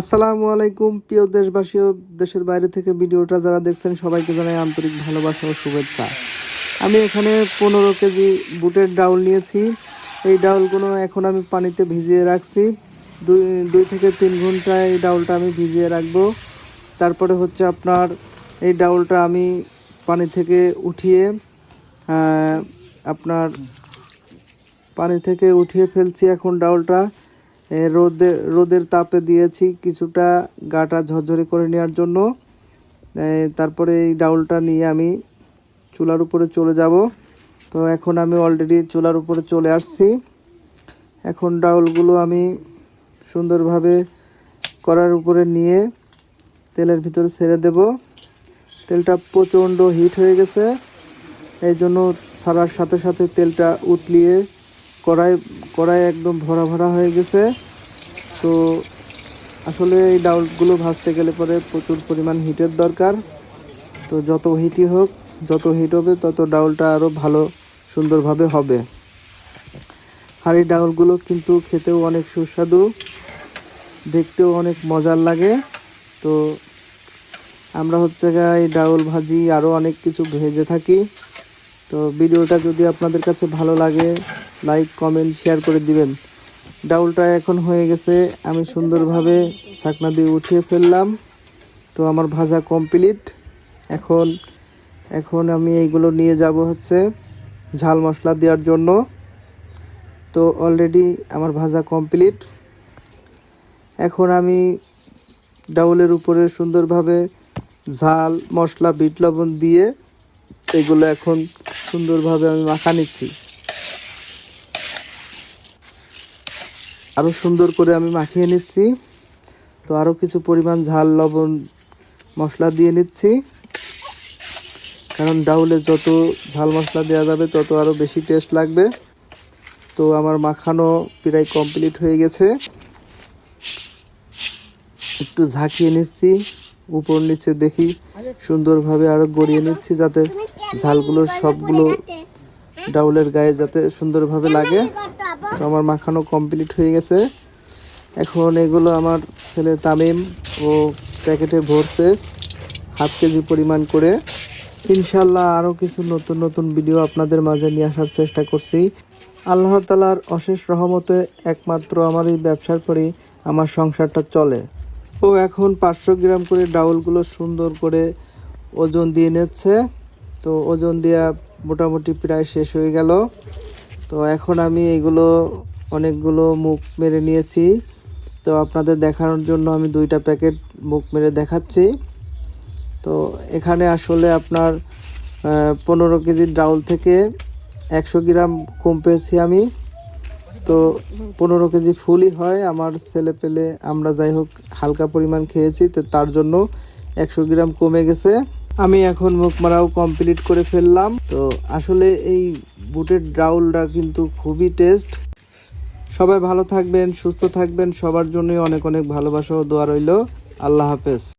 আসসালামু আলাইকুম, প্রিয় দেশবাসী ও দেশের বাইরে থেকে ভিডিওটা যারা দেখছেন, সবাইকে জানাই আন্তরিক ভালোবাসা ও শুভেচ্ছা। আমি এখানে পনেরো কেজি বুটের ডাউল নিয়েছি। এই ডাউলগুলো এখন আমি পানিতে ভিজিয়ে রাখছি। দুই দুই থেকে তিন ঘণ্টা এই ডাউলটা আমি ভিজিয়ে রাখব। তারপরে হচ্ছে আপনার এই ডাউলটা আমি পানি থেকে উঠিয়ে আপনার পানি থেকে উঠিয়ে ফেলছি এখন ডাউলটা। রোদে, রোদের তাপে দিয়েছি কিছুটা, গাটা ঝরঝরে করে নেওয়ার জন্য। তারপরে এই ডাউলটা নিয়ে আমি চুলার উপরে চলে যাব। তো এখন আমি অলরেডি চুলার উপরে চলে আসছি। এখন ডাউলগুলো আমি সুন্দরভাবে করার উপরে নিয়ে তেলের ভিতরে ছেড়ে দেব। তেলটা প্রচণ্ড হিট হয়ে গেছে। এই জন্য ছাড়ার সাথে সাথে তেলটা উতলিয়ে কড়াই কড়াই একদম ভরা ভরা হয়ে গেছে। তো আসলে এই ডাউলগুলো ভাজতে গেলে পরে প্রচুর পরিমাণ হিটের দরকার। তো যত হিটই হোক, যত হিট হবে, তত ডাউলটা আরও ভালো, সুন্দরভাবে হবে। আর এই ডাউলগুলো কিন্তু খেতেও অনেক সুস্বাদু, দেখতেও অনেক মজার লাগে। তো আমরা হচ্ছে এই ডাউল ভাজি আরও অনেক কিছু ভেজে থাকি। তো ভিডিওটা যদি আপনাদের কাছে ভালো লাগে লাইক কমেন্ট শেয়ার করে দিবেন। ডাউলটা এখন হয়ে গেছে, আমি সুন্দরভাবে ছাকনা দিয়ে উঠিয়ে ফেললাম। তো আমার ভাজা কমপ্লিট এখন এখন আমি এইগুলো নিয়ে যাব হচ্ছে ঝাল মশলা দেওয়ার জন্য। তো অলরেডি আমার ভাজা কমপ্লিট এখন আমি ডাউলের উপরে সুন্দরভাবে ঝাল মশলা, বিট লবণ দিয়ে এগুলো এখন সুন্দরভাবে আমি মাখা নিচ্ছি। আরও সুন্দর করে আমি মাখিয়ে নিচ্ছি। তো আরও কিছু পরিমাণ ঝাল, লবণ, মশলা দিয়ে নিচ্ছি। কারণ ডাউলে যত ঝাল মশলা দেওয়া যাবে, তত আরও বেশি টেস্ট লাগবে। তো আমার মাখানো প্রায় কমপ্লিট হয়ে গেছে। একটু ঝাঁকিয়ে নিচ্ছি। উপর নিচে দেখি সুন্দরভাবে আরও গড়িয়ে নিচ্ছি যাতে ঝালগুলোর সবগুলো ডাউলের গায়ে যাতে সুন্দরভাবে লাগে। তো আমার মাখানো কমপ্লিট হয়ে গেছে। এখন এগুলো আমার ছেলে তামিম ও প্যাকেটে ভরছে হাফ কেজি পরিমাণ করে। ইনশাল্লাহ আরও কিছু নতুন নতুন ভিডিও আপনাদের মাঝে নিয়ে আসার চেষ্টা করছি। আল্লাহ তালার অশেষ রহমতে একমাত্র আমার এই ব্যবসার পরেই আমার সংসারটা চলে। ও এখন পাঁচশো গ্রাম করে ডাউলগুলো সুন্দর করে ওজন দিয়ে নিচ্ছে। তো ওজন দেওয়া মোটামুটি প্রায় শেষ হয়ে গেল। তো এখন আমি এগুলো অনেকগুলো মুখ মেরে নিয়েছি। তো আপনাদের দেখানোর জন্য আমি দুইটা প্যাকেট মুখ মেরে দেখাচ্ছি। তো এখানে আসলে আপনার পনেরো কেজির ডাউল থেকে একশো গ্রাম কম পেয়েছি আমি। তো পনেরো কেজি ফুলই হয়। আমার ছেলে পেলে আমরা যাই হোক হালকা পরিমাণ খেয়েছি, তো তার জন্য একশো গ্রাম কমে গেছে। আমি এখন মুখ মারাও কমপ্লিট করে ফেললাম। তো আসলে এই বুটের ডাউলটা কিন্তু খুবই টেস্ট সবাই ভালো থাকবেন, সুস্থ থাকবেন, সবার জন্যই অনেক অনেক ভালোবাসা ও দোয়া রইল। আল্লাহ হাফেজ।